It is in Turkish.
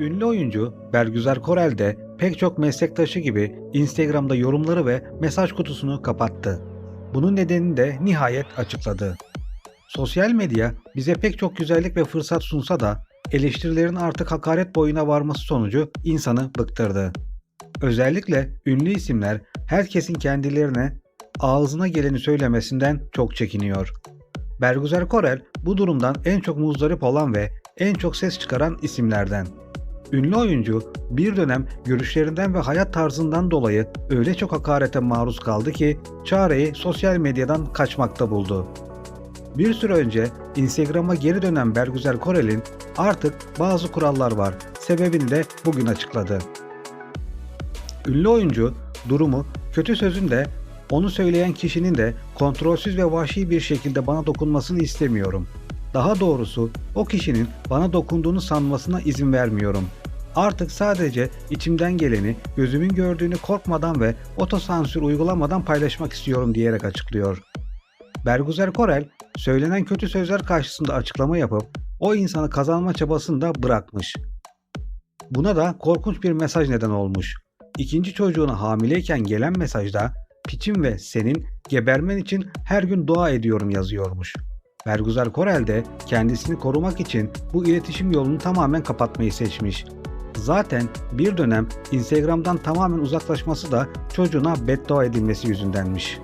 Ünlü oyuncu Bergüzar Korel de pek çok meslektaşı gibi Instagram'da yorumları ve mesaj kutusunu kapattı. Bunun nedenini de nihayet açıkladı. Sosyal medya bize pek çok güzellik ve fırsat sunsa da eleştirilerin artık hakaret boyuna varması sonucu insanı bıktırdı. Özellikle ünlü isimler herkesin kendilerine ağzına geleni söylemesinden çok çekiniyor. Bergüzar Korel bu durumdan en çok muzdarip olan ve en çok ses çıkaran isimlerden. Ünlü oyuncu bir dönem görüşlerinden ve hayat tarzından dolayı öyle çok hakarete maruz kaldı ki çareyi sosyal medyadan kaçmakta buldu. Bir süre önce Instagram'a geri dönen Bergüzar Korel'in artık bazı kurallar var. Sebebini de bugün açıkladı. Ünlü oyuncu durumu kötü sözün de onu söyleyen kişinin de kontrolsüz ve vahşi bir şekilde bana dokunmasını istemiyorum. Daha doğrusu o kişinin bana dokunduğunu sanmasına izin vermiyorum. Artık sadece içimden geleni, gözümün gördüğünü korkmadan ve otosansür uygulamadan paylaşmak istiyorum diyerek açıklıyor. Bergüzar Korel, söylenen kötü sözler karşısında açıklama yapıp o insanı kazanma çabasını da bırakmış. Buna da korkunç bir mesaj neden olmuş. İkinci çocuğuna hamileyken gelen mesajda piçim ve senin gebermen için her gün dua ediyorum yazıyormuş. Bergüzar Korel de kendisini korumak için bu iletişim yolunu tamamen kapatmayı seçmiş. Zaten bir dönem Instagram'dan tamamen uzaklaşması da çocuğuna beddua edilmesi yüzündenmiş.